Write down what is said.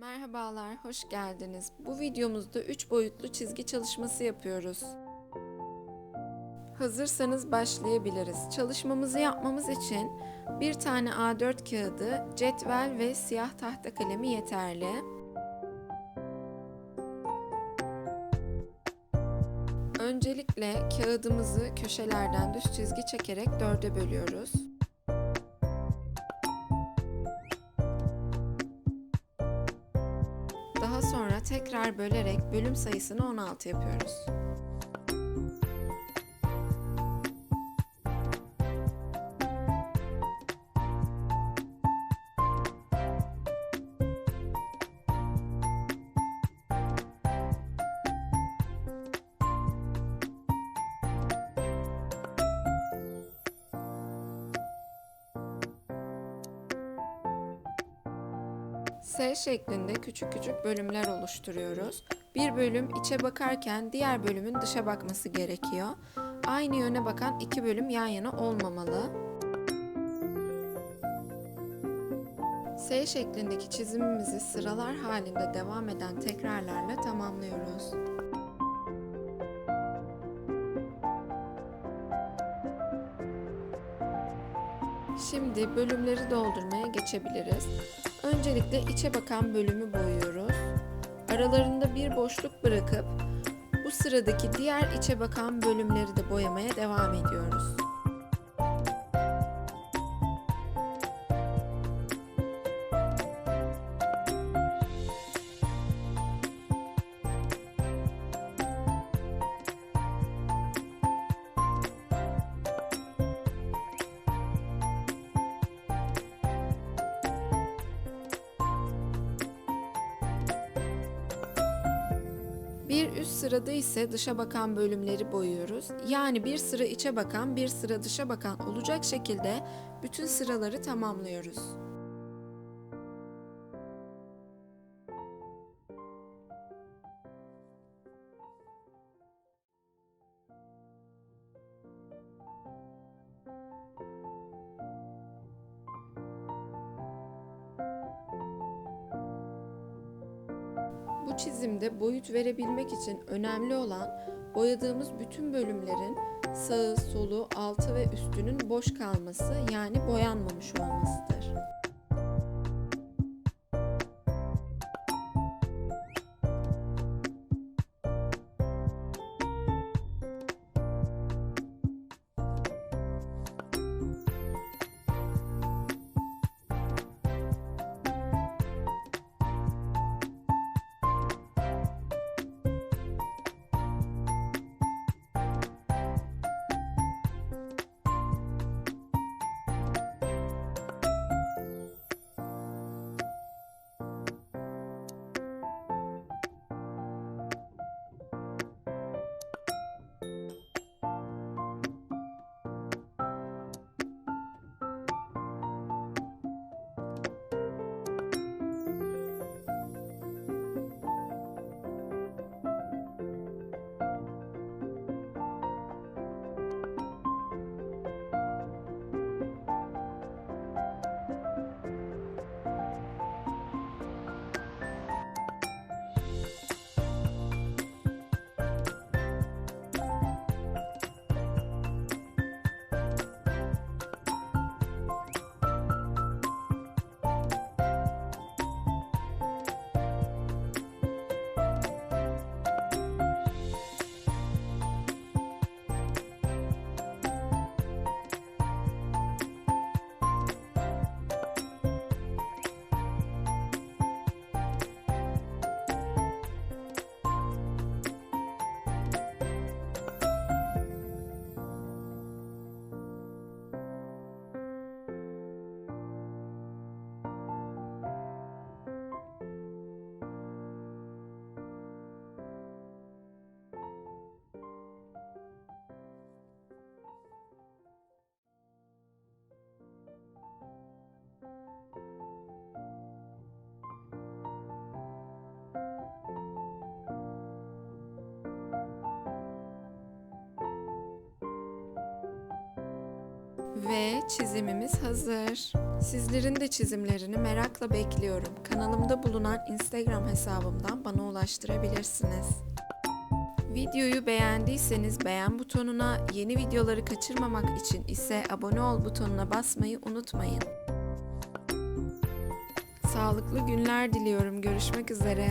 Merhabalar, hoş geldiniz. Bu videomuzda 3 boyutlu çizgi çalışması yapıyoruz. Hazırsanız başlayabiliriz. Çalışmamızı yapmamız için bir tane A4 kağıdı, cetvel ve siyah tahta kalemi yeterli. Öncelikle kağıdımızı köşelerden düz çizgi çekerek dörde bölüyoruz. Daha sonra tekrar bölerek bölüm sayısını 16 yapıyoruz. S şeklinde küçük küçük bölümler oluşturuyoruz. Bir bölüm içe bakarken diğer bölümün dışa bakması gerekiyor. Aynı yöne bakan iki bölüm yan yana olmamalı. S şeklindeki çizimimizi sıralar halinde devam eden tekrarlarla tamamlıyoruz. Şimdi bölümleri doldurmaya geçebiliriz. Öncelikle içe bakan bölümü boyuyoruz. Aralarında bir boşluk bırakıp bu sıradaki diğer içe bakan bölümleri de boyamaya devam ediyoruz. Bir üst sırada ise dışa bakan bölümleri boyuyoruz. Yani bir sıra içe bakan, bir sıra dışa bakan olacak şekilde bütün sıraları tamamlıyoruz. Bu çizimde boyut verebilmek için önemli olan boyadığımız bütün bölümlerin sağı, solu, altı ve üstünün boş kalması yani boyanmamış olmasıdır. Ve çizimimiz hazır. Sizlerin de çizimlerini merakla bekliyorum. Kanalımda bulunan Instagram hesabımdan bana ulaştırabilirsiniz. Videoyu beğendiyseniz beğen butonuna, yeni videoları kaçırmamak için ise abone ol butonuna basmayı unutmayın. Sağlıklı günler diliyorum. Görüşmek üzere.